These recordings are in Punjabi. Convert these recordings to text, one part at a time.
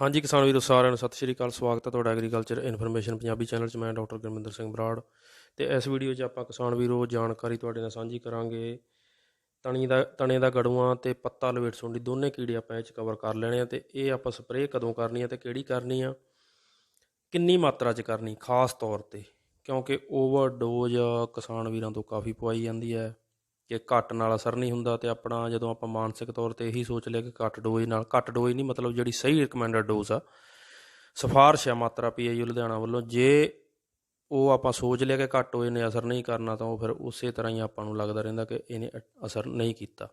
ਹਾਂਜੀ, ਕਿਸਾਨ ਵੀਰੋ, ਸਾਰਿਆਂ ਨੂੰ ਸਤਿ ਸ਼੍ਰੀ ਅਕਾਲ। ਸਵਾਗਤ ਹੈ ਤੁਹਾਡਾ ਐਗਰੀਕਲਚਰ ਇਨਫੋਰਮੇਸ਼ਨ ਪੰਜਾਬੀ ਚੈਨਲ 'ਚ। ਮੈਂ ਡਾਕਟਰ ਗੁਰਮਿੰਦਰ ਸਿੰਘ ਬਰਾੜ। ਤੇ ਇਸ ਵੀਡੀਓ 'ਚ ਆਪਾਂ ਕਿਸਾਨ ਵੀਰੋ ਜਾਣਕਾਰੀ ਤੁਹਾਡੇ ਨਾਲ ਸਾਂਝੀ ਕਰਾਂਗੇ। ਤਣੀ ਦਾ, ਤਣੇ ਦਾ ਗੜੂਆਂ ਤੇ ਪੱਤਾ ਲਵੇਟ ਸੁੰਡੀ ਦੋਨੇ ਕੀੜੇ ਆਪਾਂ ਇਹ 'ਚ ਕਵਰ ਕਰ ਲੈਣੇ ਆ ਤੇ ਇਹ ਆਪਾਂ ਸਪਰੇਅ ਕਦੋਂ ਕਰਨੀ ਆ ਤੇ ਕਿਹੜੀ ਕਰਨੀ ਆ? ਕਿੰਨੀ ਮਾਤਰਾ 'ਚ ਕਰਨੀ, ਖਾਸ ਤੌਰ ਤੇ? ਕਿਉਂਕਿ ਓਵਰਡੋਜ਼ ਕਿਸਾਨ ਵੀਰਾਂ ਤੋਂ ਕਾਫੀ ਪਵਾਈ ਜਾਂਦੀ ਹੈ। ਕਿ ਘੱਟ ਨਾਲ ਅਸਰ ਨਹੀਂ ਹੁੰਦਾ ਤੇ ਆਪਣਾ ਜਦੋਂ ਆਪਾਂ ਮਾਨਸਿਕ ਤੌਰ ਤੇ ਇਹੀ ਸੋਚ ਲਿਆ ਕਿ ਘੱਟ ਡੋਜ਼ ਨਾਲ, ਘੱਟ ਡੋਜ਼ ਨਹੀਂ ਮਤਲਬ ਜਿਹੜੀ ਸਹੀ ਰਿਕਮੈਂਡਡ ਡੋਜ਼ ਆ, ਸਿਫਾਰਿਸ਼ ਆ ਮਾਤਰਾ ਪੀਆਈਯੂ ਲੁਧਿਆਣਾ ਵੱਲੋਂ, ਜੇ ਉਹ ਆਪਾਂ ਸੋਚ ਲਿਆ ਕਿ ਘੱਟ ਡੋਜ਼ ਨੇ ਅਸਰ ਨਹੀਂ ਕਰਨਾ ਤਾਂ ਉਹ ਫਿਰ ਉਸੇ ਤਰ੍ਹਾਂ ਹੀ ਆਪਾਂ ਨੂੰ ਲੱਗਦਾ ਰਹਿੰਦਾ ਕਿ ਇਹਨੇ ਅਸਰ ਨਹੀਂ ਕੀਤਾ।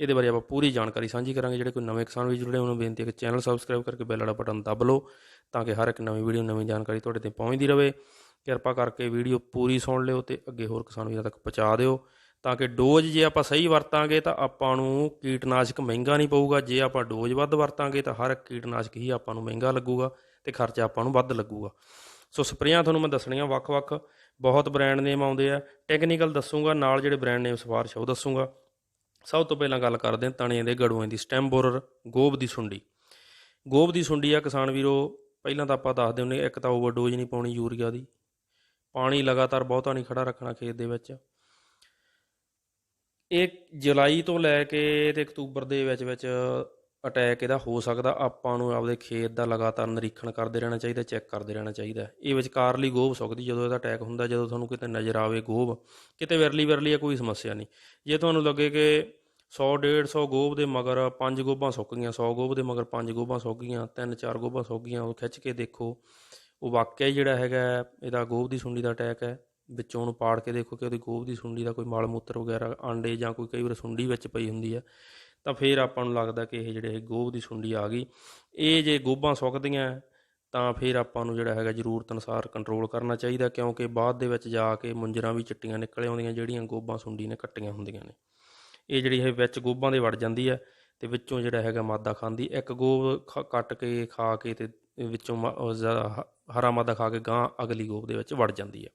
ਇਹਦੇ ਬਾਰੇ ਆਪਾਂ ਪੂਰੀ ਜਾਣਕਾਰੀ ਸਾਂਝੀ ਕਰਾਂਗੇ। ਜਿਹੜੇ ਕੋਈ ਨਵੇਂ ਕਿਸਾਨ ਵੀ ਜੁੜੇ ਉਹਨਾਂ ਨੂੰ ਬੇਨਤੀ ਹੈ ਕਿ ਚੈਨਲ ਸਬਸਕ੍ਰਾਈਬ ਕਰਕੇ ਬੈਲ ਵਾਲਾ ਬਟਨ ਦਬ ਲਓ ਤਾਂ ਕਿ ਹਰ ਇੱਕ ਨਵੀਂ ਵੀਡੀਓ, ਨਵੀਂ ਜਾਣਕਾਰੀ ਤੁਹਾਡੇ ਤੇ ਪਹੁੰਚਦੀ ਰਹੇ। ਕਿਰਪਾ ਕਰਕੇ ਵੀਡੀਓ ਪੂਰੀ ਸੁਣ ਲਿਓ ਤੇ ਅੱਗੇ ਹੋਰ ਕਿਸਾਨ ਵੀਰਾਂ ਤੱਕ ਪਹੁੰਚਾ ਦਿਓ। ਤਾਂ ਕਿ ਡੋਜ਼ ਜੇ ਆਪਾਂ ਸਹੀ ਵਰਤਾਂਗੇ ਤਾਂ ਆਪਾਂ ਨੂੰ ਕੀਟਨਾਸ਼ਕ ਮਹਿੰਗਾ ਨਹੀਂ ਪਊਗਾ। ਜੇ ਆਪਾਂ ਡੋਜ਼ ਵੱਧ ਵਰਤਾਂਗੇ ਤਾਂ ਹਰ ਕੀਟਨਾਸ਼ਕ ਹੀ ਆਪਾਂ ਨੂੰ ਮਹਿੰਗਾ ਲੱਗੂਗਾ ਤੇ ਖਰਚਾ ਆਪਾਂ ਨੂੰ ਵੱਧ ਲੱਗੂਗਾ। ਸੋ ਸਪਰੇਆਂ ਤੁਹਾਨੂੰ ਮੈਂ ਦੱਸਣੀਆਂ ਵੱਖ-ਵੱਖ। ਬਹੁਤ ਬ੍ਰਾਂਡ ਨੇਮ ਆਉਂਦੇ ਆ। ਟੈਕਨੀਕਲ ਦੱਸੂਗਾ, ਨਾਲ ਜਿਹੜੇ ਬ੍ਰਾਂਡ ਨੇਮ ਸਿਫਾਰਿਸ਼ ਉਹ ਦੱਸੂਗਾ। ਸਭ ਤੋਂ ਪਹਿਲਾਂ ਗੱਲ ਕਰਦੇ ਹਾਂ ਤਣੇ ਦੇ ਗੜੂਆਂ ਦੀ, ਸਟੈਮ ਬੋਰਰ ਗੋਬ ਦੀ ਸੁੰਡੀ। ਗੋਬ ਦੀ ਸੁੰਡੀ ਆ ਕਿਸਾਨ ਵੀਰੋ, ਪਹਿਲਾਂ ਤਾਂ ਆਪਾਂ ਦੱਸਦੇ ਹੁੰਨੇ ਇੱਕ ਤਾਂ ਓਵਰਡੋਜ਼ ਨਹੀਂ ਪਾਉਣੀ ਯੂਰੀਆ ਦੀ। ਪਾਣੀ ਲਗਾਤਾਰ ਬਹੁਤਾ ਨਹੀਂ ਖੜਾ ਰੱਖਣਾ ਖੇਤ ਦੇ ਵਿੱਚ। ਇਹ ਜੁਲਾਈ ਤੋਂ ਲੈ ਕੇ ਤੇ ਅਕਤੂਬਰ ਦੇ ਵਿੱਚ ਵਿੱਚ ਅਟੈਕ ਇਹਦਾ ਹੋ ਸਕਦਾ। ਆਪਾਂ ਨੂੰ ਆਪਦੇ ਖੇਤ ਦਾ ਲਗਾਤਾਰ ਨਿਰੀਖਣ ਕਰਦੇ ਰਹਿਣਾ ਚਾਹੀਦਾ ਚੈੱਕ ਕਰਦੇ ਰਹਿਣਾ ਚਾਹੀਦਾ। ਇਹ ਵਿਚਕਾਰਲੀ ਗੋਭ ਸੁੱਕਦੀ, ਜਦੋਂ ਇਹਦਾ ਅਟੈਕ ਹੁੰਦਾ, ਜਦੋਂ ਤੁਹਾਨੂੰ ਕਿਤੇ ਨਜ਼ਰ ਆਵੇ ਗੋਭ ਕਿਤੇ ਵਿਰਲੀ ਵਿਰਲੀ ਆ, ਕੋਈ ਸਮੱਸਿਆ ਨਹੀਂ। ਜੇ ਤੁਹਾਨੂੰ ਲੱਗੇ ਕਿ 100 150 ਗੋਭ ਦੇ ਮਗਰ ਪੰਜ ਗੋਭਾਂ ਸੁੱਕ ਗਈਆਂ 100 ਗੋਭ ਦੇ ਮਗਰ ਪੰਜ ਗੋਭਾਂ ਸੁੱਕ ਗਈਆਂ, ਤਿੰਨ ਚਾਰ ਗੋਭਾਂ ਸੁੱਕ ਗਈਆਂ, ਉਹ ਖਿੱਚ ਕੇ ਦੇਖੋ। ਉਹ ਵਾਕਿਆ ਹੀ ਜਿਹੜਾ ਹੈਗਾ, ਇਹਦਾ ਗੋਭ ਦੀ ਸੁੰਡੀ ਦਾ ਅਟੈਕ ਹੈ। ਵਿੱਚੋਂ ਉਹਨੂੰ ਪਾੜ ਕੇ ਦੇਖੋ ਕਿ ਉਹਦੀ ਗੋਭ ਦੀ ਸੁੰਡੀ ਦਾ ਕੋਈ ਮਲ ਮੂਤਰ ਵਗੈਰਾ, ਆਂਡੇ ਜਾਂ ਕੋਈ ਕਈ ਵਾਰ ਸੁੰਡੀ ਵਿੱਚ ਪਈ ਹੁੰਦੀ ਹੈ, ਤਾਂ ਫਿਰ ਆਪਾਂ ਨੂੰ ਲੱਗਦਾ ਕਿ ਇਹ ਜਿਹੜੇ ਗੋਭ ਦੀ ਸੁੰਡੀ ਆ ਗਈ। ਇਹ ਜੇ ਗੋਭਾਂ ਸੁੱਕਦੀਆਂ ਤਾਂ ਫਿਰ ਆਪਾਂ ਨੂੰ ਜਿਹੜਾ ਹੈਗਾ ਜ਼ਰੂਰਤ ਅਨੁਸਾਰ ਕੰਟਰੋਲ ਕਰਨਾ ਚਾਹੀਦਾ, ਕਿਉਂਕਿ ਬਾਅਦ ਦੇ ਵਿੱਚ ਜਾ ਕੇ ਮੁੰਜਰਾਂ ਵੀ ਚਿੱਟੀਆਂ ਨਿਕਲ ਆਉਂਦੀਆਂ ਜਿਹੜੀਆਂ ਗੋਭਾਂ ਸੁੰਡੀ ਨੇ ਕੱਟੀਆਂ ਹੁੰਦੀਆਂ ਨੇ। ਇਹ ਜਿਹੜੀ ਇਹ ਵਿੱਚ ਗੋਭਾਂ ਦੇ ਵੜ ਜਾਂਦੀ ਹੈ ਤੇ ਵਿੱਚੋਂ ਜਿਹੜਾ ਹੈਗਾ ਮਾਦਾ ਖਾਂਦੀ, ਇੱਕ ਗੋਭ ਖ- ਕੱਟ ਕੇ ਖਾ ਕੇ ਤੇ ਵਿੱਚੋਂ ਮ- ਉਹ ਹਰਾ ਮਾਦਾ ਖਾ ਕੇ ਗਾਂ ਅਗਲੀ ਗੋਭ ਦੇ ਵਿੱਚ ਵੜ ਜਾਂਦੀ ਹੈ।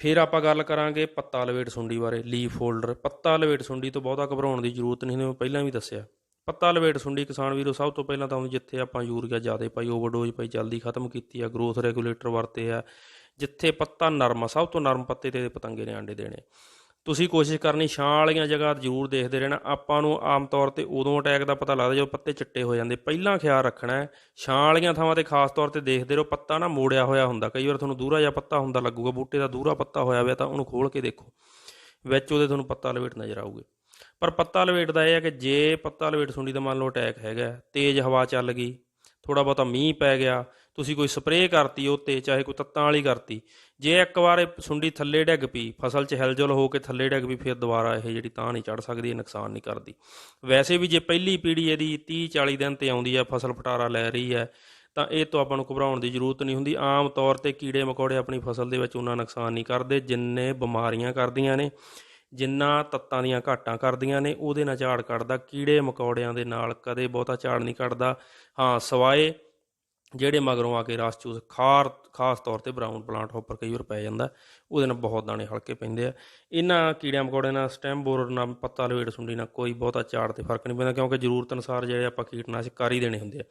ਫਿਰ ਆਪਾਂ ਗੱਲ ਕਰਾਂਗੇ ਪੱਤਾ ਲਵੇਟ ਸੁੰਡੀ ਬਾਰੇ ਲੀਫ ਫੋਲਡਰ ਪੱਤਾ ਲਵੇਟ ਸੁੰਡੀ ਤੋਂ ਬਹੁਤਾ ਘਬਰਾਉਣ ਦੀ ਜ਼ਰੂਰਤ ਨਹੀਂ ਮੈਂ ਪਹਿਲਾਂ ਵੀ ਦੱਸਿਆ। ਪੱਤਾ ਲਵੇਟ ਸੁੰਡੀ ਕਿਸਾਨ ਵੀਰੋ, ਸਭ ਤੋਂ ਪਹਿਲਾਂ ਤਾਂ ਉਹਨੂੰ ਜਿੱਥੇ ਆਪਾਂ ਯੂਰੀਆ ਜ਼ਿਆਦਾ ਪਾਈ ਓਵਰਡੋਜ਼ ਪਾਈ, ਜਲਦੀ ਖਤਮ ਕੀਤੀ ਆ ਗਰੋਥ ਰੈਗੂਲੇਟਰ ਵਰਤੇ ਆ, ਜਿੱਥੇ ਪੱਤਾ ਨਰਮ ਆ, ਸਭ ਤੋਂ ਨਰਮ ਪੱਤੇ ਤੇ ਪਤੰਗੇ ਨੇ ਆਂਡੇ ਦੇਣੇ। ਤੁਸੀਂ ਕੋਸ਼ਿਸ਼ ਕਰਨੀ, ਛਾਂ ਵਾਲੀਆਂ ਜਗ੍ਹਾ ਜ਼ਰੂਰ ਦੇਖਦੇ ਰਹਿਣਾ। ਆਪਾਂ ਨੂੰ ਆਮ ਤੌਰ ਤੇ ਉਦੋਂ ਅਟੈਕ ਦਾ ਪਤਾ ਲੱਗਦਾ ਜਦੋਂ ਪੱਤੇ ਚਿੱਟੇ ਹੋ ਜਾਂਦੇ। ਪਹਿਲਾਂ ਖਿਆਲ ਰੱਖਣਾ ਹੈ, ਛਾਂ ਵਾਲੀਆਂ ਥਾਵਾਂ ਤੇ ਖਾਸ ਤੌਰ ਤੇ ਦੇਖਦੇ ਰਹੋ, ਪੱਤਾ ਨਾ ਮੋੜਿਆ ਹੋਇਆ ਹੁੰਦਾ। ਕਈ ਵਾਰ ਤੁਹਾਨੂੰ ਦੂਰਾ ਜਿਹਾ ਪੱਤਾ ਹੁੰਦਾ ਲੱਗੂਗਾ, ਬੂਟੇ ਦਾ ਦੂਰਾ ਪੱਤਾ ਹੋਇਆ ਹੋਇਆ ਤਾਂ ਉਹਨੂੰ ਖੋਲ ਕੇ ਦੇਖੋ, ਵਿੱਚ ਉਹਦੇ ਤੁਹਾਨੂੰ ਪੱਤਾ ਲਵੇਟ ਨਜ਼ਰ ਆਊਗੇ। ਪਰ ਪੱਤਾ ਲਵੇਟ ਦਾ ਇਹ ਹੈ ਕਿ ਜੇ ਪੱਤਾ ਲਵੇਟ ਸੁੰਡੀ ਦਾ ਮੰਨ ਲਓ ਅਟੈਕ ਹੈਗਾ ਤੇਜ਼ ਹਵਾ ਚੱਲ ਗਈ ਥੋੜਾ ਬਹੁਤਾ ਮੀਂਹ ਪੈ ਗਿਆ ਤੁਸੀਂ ਕੋਈ ਸਪਰੇਅ ਕਰਤੀ ਉੱਤੇ, ਚਾਹੇ ਕੋਈ ਤੱਤਾਂ ਵਾਲੀ ਕਰਤੀ, ਜੇ ਇੱਕ ਵਾਰ ਇਹ ਸੁੰਡੀ ਥੱਲੇ ਡਿੱਗ ਪਈ, ਫਸਲ 'ਚ ਹਿਲਜੁਲ ਹੋ ਕੇ ਥੱਲੇ ਡਿੱਗ ਪਈ, ਫਿਰ ਦੁਬਾਰਾ ਇਹ ਜਿਹੜੀ ਤਾਂ ਨਹੀਂ ਚੜ ਸਕਦੀ, ਇਹ ਨੁਕਸਾਨ ਨਹੀਂ ਕਰਦੀ। ਵੈਸੇ ਵੀ ਜੇ ਪਹਿਲੀ ਪੀੜੀ ਇਹਦੀ 30 40 ਦਿਨ ਤੇ ਆਉਂਦੀ ਹੈ, ਫਸਲ ਫਟਾਰਾ ਲੈ ਰਹੀ ਹੈ, ਤਾਂ ਇਹ ਤੋਂ ਆਪਾਂ ਨੂੰ ਘਬਰਾਉਣ ਦੀ ਜ਼ਰੂਰਤ ਨਹੀਂ ਹੁੰਦੀ। ਆਮ ਤੌਰ ਤੇ ਕੀੜੇ ਮਕੌੜੇ ਆਪਣੀ ਫਸਲ ਦੇ ਵਿੱਚ ਉਹਨਾਂ ਨੁਕਸਾਨ ਨਹੀਂ ਕਰਦੇ, ਜਿੰਨੇ ਬਿਮਾਰੀਆਂ ਕਰਦੀਆਂ ਨੇ, ਜਿੰਨਾ ਤੱਤਾਂ ਦੀਆਂ ਘਾਟਾਂ ਕਰਦੀਆਂ ਨੇ, ਉਹਦੇ ਨਾਲ ਝਾੜ ਕੱਢਦਾ, ਕੀੜੇ ਮਕੌੜਿਆਂ ਦੇ ਨਾਲ ਕਦੇ ਬਹੁਤਾ ਝਾੜ ਨਹੀਂ ਕੱਢਦਾ। ਹਾਂ, ਸਵਾਏ ਜਿਹੜੇ ਮਗਰੋਂ ਆ ਕੇ ਰਸ ਚੂਸ ਖਾਰ, ਖਾਸ ਤੌਰ ਤੇ ਬਰਾਊਨ ਪਲਾਂਟ ਹੌਪਰ ਕਈ ਵਾਰ ਪੈ ਜਾਂਦਾ, ਉਹਦੇ ਨਾਲ ਬਹੁਤ ਦਾਣੇ ਹਲਕੇ ਪੈਂਦੇ ਆ। ਇਹਨਾਂ ਕੀੜਿਆਂ ਮਕੌੜਿਆਂ ਨਾਲ ਸਟੈਮ ਬੋਰਰ ਨਾਲ ਪੱਤਾ ਲਵੇਟ ਸੁੰਡੀ ਨਾਲ ਕੋਈ ਬਹੁਤਾ ਝਾੜ ਤੇ ਫ਼ਰਕ ਨਹੀਂ ਪੈਂਦਾ, ਕਿਉਂਕਿ ਜ਼ਰੂਰਤ ਅਨੁਸਾਰ ਜਿਹੜੇ ਆਪਾਂ ਕੀਟਨਾਸ਼ਕ ਕਰ ਹੀ ਦੇਣੇ ਹੁੰਦੇ ਆ।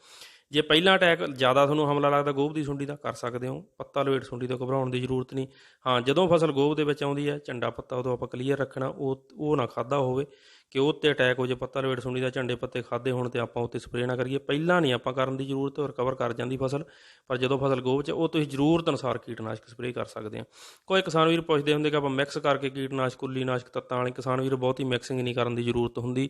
ਜੇ ਪਹਿਲਾਂ ਅਟੈਕ ਜ਼ਿਆਦਾ ਤੁਹਾਨੂੰ ਹਮਲਾ ਲੱਗਦਾ ਗੋਭ ਦੀ ਸੁੰਡੀ ਦਾ, ਕਰ ਸਕਦੇ ਹੋ। ਪੱਤਾ ਲਵੇਟ ਸੁੰਡੀ ਤੋਂ ਘਬਰਾਉਣ ਦੀ ਜ਼ਰੂਰਤ ਨਹੀਂ। ਹਾਂ, ਜਦੋਂ ਫਸਲ ਗੋਭ ਦੇ ਵਿੱਚ ਆਉਂਦੀ ਹੈ, ਝੰਡਾ ਪੱਤਾ ਉਦੋਂ ਆਪਾਂ ਕਲੀਅਰ ਰੱਖਣਾ, ਉਹ ਉਹ ਨਾ ਖਾਦਾ ਹੋਵੇ। ਕਿ ਉਹ ਤੇ ਅਟੈਕ ਹੋ ਜੇ, ਪੱਤਾ ਲਵੇਟ ਸੁੰਡੀ ਦਾ, ਝੰਡੇ ਪੱਤੇ ਖਾਦੇ ਹੋਣ ਤੇ ਆਪਾਂ ਉੱਤੇ ਸਪਰੇਅ ਨਾ ਕਰੀਏ। ਪਹਿਲਾਂ ਨਹੀਂ ਆਪਾਂ ਕਰਨ ਦੀ ਜ਼ਰੂਰਤ ਹੋਰ ਰਿਕਵਰ ਕਰ ਜਾਂਦੀ ਫਸਲ, ਪਰ ਜਦੋਂ ਫਸਲ ਗੋਭ 'ਚ, ਉਹ ਤੁਸੀਂ ਜ਼ਰੂਰਤ ਅਨੁਸਾਰ ਕੀਟਨਾਸ਼ਕ ਸਪਰੇਅ ਕਰ ਸਕਦੇ ਆ। ਕੋਈ ਕਿਸਾਨ ਵੀਰ ਪੁੱਛਦੇ ਹੁੰਦੇ ਕਿ ਆਪਾਂ ਮਿਕਸ ਕਰਕੇ ਕੀਟਨਾਸ਼ਕ, ਕੁੱਲੀਨਾਸ਼ਕ, ਤੱਤਾਂ ਵਾਲੇ ਕਿਸਾਨ ਵੀਰ, ਬਹੁਤੀ ਮਿਕਸਿੰਗ ਨਹੀਂ ਕਰਨ ਦੀ ਜ਼ਰੂਰਤ ਹੁੰਦੀ।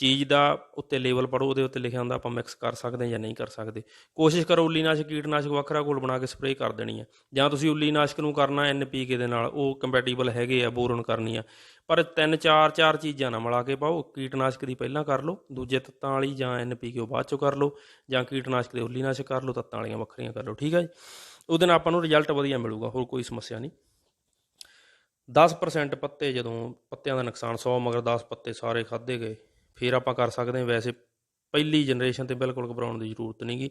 ਚੀਜ਼ ਦਾ ਉੱਤੇ ਲੇਬਲ ਪੜੋ ਉਹਦੇ ਉੱਤੇ ਲਿਖਿਆ ਹੁੰਦਾ, ਆਪਾਂ ਮਿਕਸ ਕਰ ਸਕਦੇ ਹਾਂ ਜਾਂ ਨਹੀਂ ਕਰ ਸਕਦੇ। ਕੋਸ਼ਿਸ਼ ਕਰੋ ਉੱਲੀਨਾਸ਼ਕ ਕੀਟਨਾਸ਼ਕ ਵੱਖਰਾ ਘੋਲ ਬਣਾ ਕੇ ਸਪਰੇਅ ਕਰ ਦੇਣੀ ਹੈ ਜਾਂ ਤੁਸੀਂ ਉੱਲੀਨਾਸ਼ਕ ਨੂੰ ਕਰਨਾ ਐਨਪੀਕੇ ਦੇ ਨਾਲ, ਉਹ ਕੰਪੈਟੀਬਲ ਹੈਗੇ ਆ, ਬੋਰਨ ਕਰਨੀ ਆ। ਪਰ ਤਿੰਨ, ਚਾਰ ਚਾਰ ਚੀਜ਼ਾਂ ਨਾ ਮਿਲਾ ਕੇ ਪਾਓ, ਕੀਟਨਾਸ਼ਕ ਦੀ ਪਹਿਲਾਂ ਕਰ ਲਓ, ਦੂਜੇ ਤੱਤਾਂ ਵਾਲੀ ਜਾਂ ਐਨਪੀਕੇ ਉਹ ਬਾਅਦ ਚੋਂ ਕਰ ਲਓ, ਜਾਂ ਕੀਟਨਾਸ਼ਕ ਦੇ ਉੱਲੀਨਾਸ਼ਕ ਕਰ ਲਓ, ਤੱਤਾਂ ਵਾਲੀਆਂ ਵੱਖਰੀਆਂ ਕਰ ਲਓ, ਠੀਕ ਹੈ ਜੀ? ਉਹਦੇ ਨਾਲ ਆਪਾਂ ਨੂੰ ਰਿਜ਼ਲਟ ਵਧੀਆ ਮਿਲੂਗਾ, ਹੋਰ ਕੋਈ ਸਮੱਸਿਆ ਨਹੀਂ। 10% ਪੱਤੇ ਜਦੋਂ, ਪੱਤਿਆਂ ਦਾ ਨੁਕਸਾਨ 100 ਮਗਰ 10 ਪੱਤੇ ਸਾਰੇ ਖਾਦੇ ਗਏ। ਫਿਰ ਆਪਾਂ ਕਰ ਸਕਦੇ ਹਾਂ ਵੈਸੇ ਪਹਿਲੀ ਜਨਰੇਸ਼ਨ ਤੇ ਬਿਲਕੁਲ ਘਬਰਾਉਣ ਦੀ ਜ਼ਰੂਰਤ ਨਹੀਂਗੀ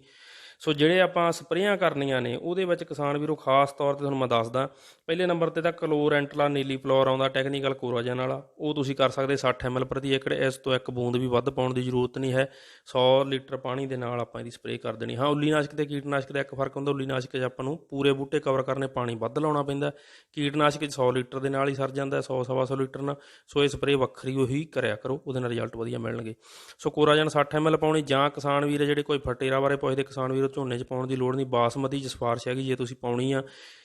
ਸੋ ਜਿਹੜੇ ਆਪਾਂ ਸਪਰੇਆਂ ਕਰਨੀਆਂ ਨੇ, ਉਹਦੇ ਵਿੱਚ ਕਿਸਾਨ ਵੀਰੋ ਖਾਸ ਤੌਰ ਤੇ ਤੁਹਾਨੂੰ ਮੈਂ ਦੱਸਦਾ, ਪਹਿਲੇ ਨੰਬਰ ਤੇ ਤਾਂ ਕਲੋਰੈਂਟਲਾ ਨੀਲੀ ਫਲੋਰ ਆਉਂਦਾ ਟੈਕਨੀਕਲ ਕੋਰਾਜਨ ਵਾਲਾ, ਉਹ ਤੁਸੀਂ ਕਰ ਸਕਦੇ 60 ml ਪ੍ਰਤੀ ਏਕੜ, ਇਸ ਤੋਂ ਇੱਕ ਬੂੰਦ ਵੀ ਵੱਧ ਪਾਉਣ ਦੀ ਜ਼ਰੂਰਤ ਨਹੀਂ ਹੈ 100 ਲੀਟਰ ਪਾਣੀ ਦੇ ਨਾਲ ਆਪਾਂ ਇਹਦੀ ਸਪਰੇਅ ਕਰ ਦੇਣੀ। ਹਾਂ, ਉੱਲੀਨਾਸ਼ਕ ਤੇ ਕੀਟਨਾਸ਼ਕ ਦਾ ਇੱਕ ਫ਼ਰਕ ਹੁੰਦਾ, ਉੱਲੀਨਾਸ਼ਕ 'ਚ ਆਪਾਂ ਨੂੰ ਪੂਰੇ ਬੂਟੇ ਕਵਰ ਕਰਨੇ, ਪਾਣੀ ਵੱਧ ਲਾਉਣਾ ਪੈਂਦਾ ਕੀਟਨਾਸ਼ਕ 'ਚ 100 ਲੀਟਰ ਦੇ ਨਾਲ ਹੀ ਸਰ ਜਾਂਦਾ 100 ਸਵਾ ਸੌ ਲੀਟਰ ਨਾਲ, ਸੋ ਇਹ ਸਪਰੇਅ ਵੱਖਰੀ ਉਹੀ ਕਰਿਆ ਕਰੋ, ਉਹਦੇ ਨਾਲ ਰਿਜ਼ਲਟ ਵਧੀਆ ਮਿਲਣਗੇ। ਸੋ ਕੋਰਾਜਨ 60 ml ਪਾਉਣੀ, ਜਾਂ ਕਿਸਾਨ ਵੀਰ ਜਿਹੜੇ ਕੋਈ ਫਟੇਰਾ ਬਾਰੇ ਪੁੱਛਦੇ, ਕਿਸਾਨ ਵੀਰ ਝੋਨੇ 'ਚ ਪਾਉਣ ਦੀ ਲੋੜ ਨਹੀਂ, ਬਾਸਮਤੀ 'ਚ ਸਿਫਾਰਿਸ਼ ਹੈਗੀ ਜੇ ਤੁਸੀਂ ਪਾਉਣੀ ਆ,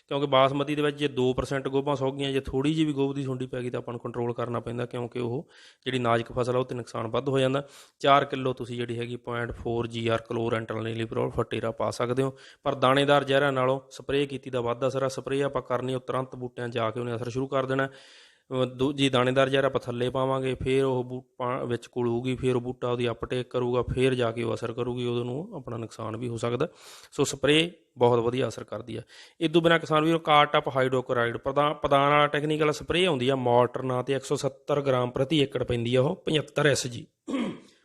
ਕਿਉਂਕਿ ਬਾਸਮਤੀ ਦੇ ਵਿੱਚ ਜੇ 2% ਗੋਭਾ ਸੌ ਗਈਆਂ, ਜੇ ਥੋੜੀ ਜਿਹੀ ਵੀ ਗੋਭ ਦੀ ਸੁੰਡੀ ਪੈ ਗਈ ਤਾਂ ਆਪਾਂ ਨੂੰ ਕੰਟਰੋਲ ਕਰਨਾ ਪੈਂਦਾ, ਕਿਉਂਕਿ ਉਹ ਜਿਹੜੀ ਨਾਜ਼ੁਕ ਫਸਲ ਆ, ਉਹ ਤੇ ਨੁਕਸਾਨ ਵੱਧ ਹੋ ਜਾਂਦਾ। 4 ਕਿਲੋ ਤੁਸੀਂ ਜਿਹੜੀ ਹੈਗੀ 0.4 ਜੀਆਰ ਕਲੋਰੈਂਟਲ ਨੀਲੀਪਰੋਲ ਫਟੇਰਾ ਪਾ ਸਕਦੇ ਹੋ, ਪਰ ਦਾਣੇਦਾਰ ਜ਼ਹਿਰਾਂ ਨਾਲੋਂ ਸਪਰੇਅ ਕੀਤੀ ਦਾ ਵੱਧ ਅਸਰ ਆ ਸਪਰੇਅ ਆਪਾਂ ਕਰਨੀ ਉਹ ਤੁਰੰਤ ਬੂਟਿਆਂ 'ਚ ਜਾ ਕੇ ਉਹਨੇ ਅਸਰ ਸ਼ੁਰੂ ਕਰ ਦੇਣਾ। ਦੂਜੀ ਦਾਣੇਦਾਰ ਜ਼ਹਿਰ ਆਪਾਂ ਥੱਲੇ ਪਾਵਾਂਗੇ, ਫਿਰ ਉਹ ਬੂ- ਪਾ- ਵਿੱਚ ਕੁਲੂਗੀ ਫਿਰ ਉਹ ਬੂਟਾ ਉਹਦੀ ਅਪਟੇਕ ਕਰੂਗਾ, ਫਿਰ ਜਾ ਕੇ ਉਹ ਅਸਰ ਕਰੂਗੀ ਉਦੋਂ ਨੂੰ ਆਪਣਾ ਨੁਕਸਾਨ ਵੀ ਹੋ ਸਕਦਾ। ਸੋ ਸਪਰੇਅ ਬਹੁਤ ਵਧੀਆ ਅਸਰ ਕਰਦੀ ਆ। ਇਹ ਤੋਂ ਬਿਨਾਂ ਕਿਸਾਨ ਵੀਰੋ ਕਾਰਟਪ ਹਾਈਡਰੋਕਲੋਰਾਈਡ ਪ੍ਰਦਾਨ ਪ੍ਰਦਾਨ ਵਾਲਾ ਟੈਕਨੀਕਲ ਸਪਰੇਅ ਆਉਂਦੀ ਆ ਮੋਟਰ ਨਾਂ ਤੇ 170 ਗ੍ਰਾਮ ਪ੍ਰਤੀ ਏਕੜ ਪੈਂਦੀ ਆ ਉਹ 75 ਐਸਜੀ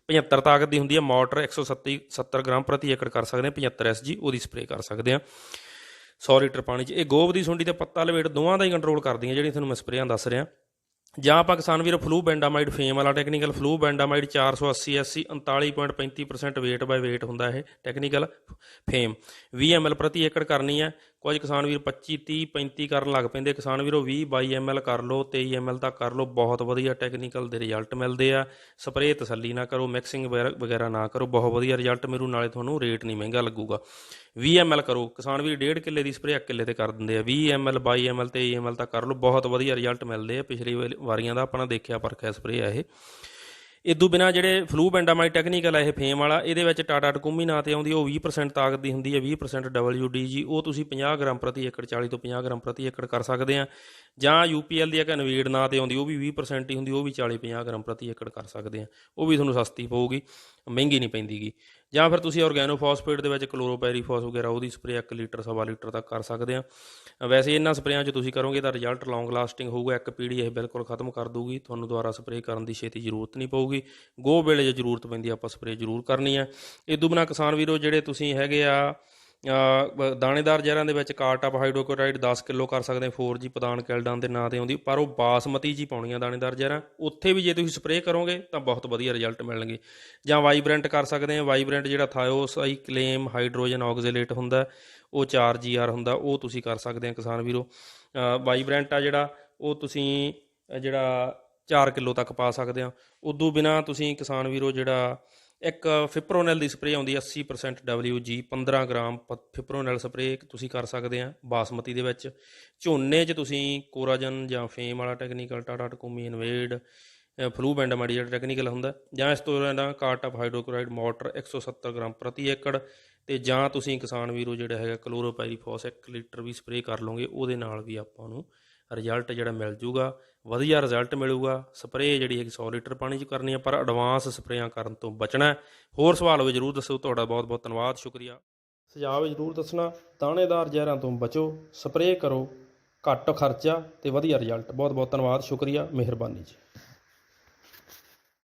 75 ਤਾਕਤ ਦੀ ਹੁੰਦੀ ਆ ਮੋਟਰ 170 70 ਗ੍ਰਾਮ ਪ੍ਰਤੀ ਏਕੜ ਕਰ ਸਕਦੇ ਆ 75 ਐਸਜੀ ਉਹਦੀ ਸਪਰੇਅ ਕਰ ਸਕਦੇ ਆ। 100 ਲੀਟਰ ਪਾਣੀ 'ਚ। ਇਹ ਗੋਬ ਦੀ ਸੁੰਡੀ ਤੇ ਪੱਤਾ ਲਵੇਟ ਦੋਵਾਂ ਦਾ ਹੀ ਕੰਟਰੋਲ ਕਰਦੀਆਂ, ਜਿਹੜੀਆਂ ਤੁਹਾਨੂੰ ਮੈਂ ਸਪਰੇਆਂ ਦੱਸ ਰਿਹਾ। ਜਾਂ ਆਪਾਂ ਕਿਸਾਨ ਵੀਰ, ਫਲੂ ਬੈਂਡਾਮਾਈਡ ਫੇਮ ਵਾਲਾ technical flubendiamide 480 SC 39.35% weight by weight ਹੁੰਦਾ ਇਹ ਟੈਕਨੀਕਲ ਫੇਮ। 20 ml ਪ੍ਰਤੀ ਏਕੜ ਕਰਨੀ ਹੈ। ਕੁਝ ਕਿਸਾਨ ਵੀਰ 25 30 35 ਕਰਨ ਲੱਗ ਪੈਂਦੇ। ਕਿਸਾਨ ਵੀਰੋ 20 22 ml ਕਰ ਲਓ 23 ml ਤੱਕ ਕਰ ਲਓ। ਬਹੁਤ ਵਧੀਆ ਟੈਕਨੀਕਲ ਦੇ ਰਿਜ਼ਲਟ ਮਿਲਦੇ ਆ। ਸਪਰੇਅ ਤਸੱਲੀ ਨਾ ਕਰੋ ਮਿਕਸਿੰਗ ਵਗੈਰਾ ਨਾ ਕਰੋ। ਬਹੁਤ ਵਧੀਆ ਰਿਜ਼ਲਟ ਮਿਲੂ, ਨਾਲੇ ਤੁਹਾਨੂੰ ਰੇਟ ਨਹੀਂ ਮਹਿੰਗਾ ਲੱਗੂਗਾ। 20 ml ਕਰੋ। ਕਿਸਾਨ ਵੀਰ 1.5 ਕਿੱਲੇ ਦੀ ਸਪਰੇਅ ਕਿੱਲੇ ਤੇ ਕਰ ਦਿੰਦੇ ਆ। 20 ml 22 ml 23 ml ਤੱਕ ਕਰ ਲਓ। ਬਹੁਤ ਵਧੀਆ ਰਿਜ਼ਲਟ ਮਿਲਦੇ ਆ। ਪਿਛਲੀ ਵਾਰ- ਵਾਰੀਆਂ ਦਾ ਆਪਣਾ ਦੇਖਿਆ ਪਰਖਿਆ ਸਪਰੇਅ ਆ ਇਹ। ਇਦੋਂ ਬਿਨਾ ਜਿਹੜੇ ਫਲੂ ਬੈਂਡਾਮਾਈਡ ਟੈਕਨੀਕਲ ਹੈ ਇਹ ਫੇਮ ਵਾਲਾ, ਇਹਦੇ ਵਿੱਚ ਟਾਟਾ ਟਕੂਮੀ ਨਾਂ ਤੇ ਆਉਂਦੀ, ਉਹ 20% ਤਾਕਤ ਦੀ ਹੁੰਦੀ ਹੈ 20% WDG ਉਹ ਤੁਸੀਂ 50 ਗ੍ਰਾਮ ਪ੍ਰਤੀ ਏਕੜ 40 ਤੋਂ 50 ਗ੍ਰਾਮ ਪ੍ਰਤੀ ਏਕੜ ਕਰ ਸਕਦੇ ਆ। ਜਾਂ UPL ਦੀ ਇੱਕ ਨਵੀੜ ਨਾਂ ਤੇ ਆਉਂਦੀ, ਉਹ ਵੀ 20% ਹੀ ਹੁੰਦੀ, ਉਹ ਵੀ 40 50 ਗ੍ਰਾਮ ਪ੍ਰਤੀ ਏਕੜ ਕਰ ਸਕਦੇ ਆ। ਉਹ ਵੀ ਤੁਹਾਨੂੰ ਸਸਤੀ ਪਊਗੀ, ਮਹਿੰਗੀ ਨਹੀਂ ਪੈਂਦੀਗੀ। ਜਾਂ ਫਿਰ ਤੁਸੀਂ ਆਰਗੈਨੋਫਾਸਫੇਟ ਦੇ ਵਿੱਚ ਕਲੋਰੋਪੈਰੀਫਾਸ ਵਗੈਰਾ, ਉਹਦੀ ਸਪਰੇਅ 1 ਲੀਟਰ, ਸਵਾ ਲੀਟਰ ਤੱਕ ਕਰ ਸਕਦੇ ਆ। ਵੈਸੇ ਇਹਨਾਂ ਸਪਰੇਆਂ 'ਚ ਤੁਸੀਂ ਕਰੋਗੇ ਤਾਂ ਰਿਜ਼ਲਟ ਲੌਂਗ ਲਾਸਟਿੰਗ ਹੋਊਗਾ, ਇੱਕ ਪੀੜੀ ਇਹ ਬਿਲਕੁਲ ਖਤਮ ਕਰ ਦੂਗੀ ਤੁਹਾਨੂੰ ਦੁਬਾਰਾ ਸਪਰੇਅ ਕਰਨ ਦੀ ਛੇਤੀ ਜ਼ਰੂਰਤ ਨਹੀਂ ਪਊਗੀ। ਗੋ ਵੇਲੇ ਜੇ ਜ਼ਰੂਰਤ ਪੈਂਦੀ ਆਪਾਂ ਸਪਰੇਅ ਜ਼ਰੂਰ ਕਰਨੀ ਆ। ਤੋਂ ਬਿਨਾ ਕਿਸਾਨ ਵੀਰੋ, ਜਿਹੜੇ ਤੁਸੀਂ ਹੈਗੇ ਆ ਦਾਣੇਦਾਰ ਜ਼ਹਿਰਾਂ ਦੇ ਵਿੱਚ ਕਾਰਟਪ ਹਾਈਡਰੋਕਲੋਰਾਈਡ 10 ਕਿਲੋ ਕਰ ਸਕਦੇ ਆ 4G ਪਦਾਨ ਕੈਲਡਾਨ ਦੇ ਨਾਂ ਤੇ ਆਉਂਦੀ, ਪਰ ਉਹ ਬਾਸਮਤੀ ਜੀ ਪਾਉਣੀਆਂ ਦਾਣੇਦਾਰ ਜ਼ਹਿਰਾਂ। ਉੱਥੇ ਵੀ ਜੇ ਤੁਸੀਂ ਸਪਰੇਅ ਕਰੋਗੇ, ਤਾਂ ਬਹੁਤ ਵਧੀਆ ਰਿਜ਼ਲਟ ਮਿਲਣਗੇ। ਜਾਂ ਵਾਈਬ੍ਰੈਂਟ ਕਰ ਸਕਦੇ ਆ ਵਾਈਬ੍ਰੈਂਟ ਜਿਹੜਾ ਥਾਇਓਸਾਈਕਲੇਮ ਹਾਈਡਰੋਜਨ ਆਕਸੀਲੇਟ ਹੁੰਦਾ, ਉਹ 4GR ਹੁੰਦਾ, ਉਹ ਤੁਸੀਂ ਕਰ ਸਕਦੇ ਆ ਕਿਸਾਨ ਵੀਰੋ। ਵਾਈਬ੍ਰੈਂਟ ਆ ਜਿਹੜਾ, ਉਹ ਤੁਸੀਂ ਜਿਹੜਾ 4 ਕਿਲੋ ਤੱਕ ਪਾ ਸਕਦੇ ਆ ਉਦੋਂ ਬਿਨਾ ਤੁਸੀਂ ਕਿਸਾਨ ਵੀਰੋ ਜਿਹੜਾ ਇੱਕ ਫਿਪਰੋਨੈਲ ਦੀ ਸਪਰੇਅ ਆਉਂਦੀ ਹੈ 80% WG 15 ਗ੍ਰਾਮ ਪ- ਫਿਪਰੋਨੈਲ ਸਪਰੇਅ ਤੁਸੀਂ ਕਰ ਸਕਦੇ ਆ ਬਾਸਮਤੀ ਦੇ ਵਿੱਚ। ਝੋਨੇ 'ਚ ਤੁਸੀਂ ਕੋਰਾਜਨ ਜਾਂ ਫੇਮ ਵਾਲਾ technical Tata Takumi, invade flubendiamide ਜਿਹੜਾ ਟੈਕਨੀਕਲ ਹੁੰਦਾ, ਜਾਂ ਇਸ ਤੋਂ ਇਲਾਵਾ ਕਾਰਟਪ ਹਾਈਡਰੋਕਲੋਰਾਈਡ ਮੋਟਰ 170 ਗ੍ਰਾਮ ਪ੍ਰਤੀ ਏਕੜ, ਤੇ ਜਾਂ ਤੁਸੀਂ ਕਿਸਾਨ ਵੀਰੋ ਜਿਹੜਾ ਹੈਗਾ ਕਲੋਰੋਪਾਈਰੀਫੋਸ 1 ਲੀਟਰ ਵੀ ਸਪਰੇਅ ਕਰ ਲਓਗੇ, ਉਹਦੇ ਨਾਲ ਵੀ ਆਪਾਂ ਨੂੰ ਰਿਜ਼ਲਟ ਜਿਹੜਾ ਮਿਲ ਜੂਗਾ। ਵਧੀਆ ਰਿਜ਼ਲਟ ਮਿਲੂਗਾ। ਸਪਰੇਅ ਜਿਹੜੀ ਹੈਗੀ 100 ਲੀਟਰ ਪਾਣੀ 'ਚ ਕਰਨੀ ਹੈ ਪਰ ਐਡਵਾਂਸ ਸਪਰੇਆਂ ਕਰਨ ਤੋਂ ਬਚਣਾ ਹੋਰ ਸਵਾਲ ਹੋਵੇ ਜਰੂਰ ਦੱਸੋ ਤੁਹਾਡਾ ਬਹੁਤ ਬਹੁਤ ਧੰਨਵਾਦ, ਸ਼ੁਕਰੀਆ। ਸੁਝਾਅ ਜਰੂਰ ਦੱਸਣਾ। ਦਾਣੇਦਾਰ ਜ਼ਹਿਰਾਂ ਤੋਂ ਬਚੋ ਸਪਰੇਅ ਕਰੋ। ਘੱਟ ਖਰਚਾ ਤੇ ਵਧੀਆ ਰਿਜ਼ਲਟ ਬਹੁਤ ਬਹੁਤ ਧੰਨਵਾਦ, ਸ਼ੁਕਰੀਆ। ਮਿਹਰਬਾਨੀ ਜੀ।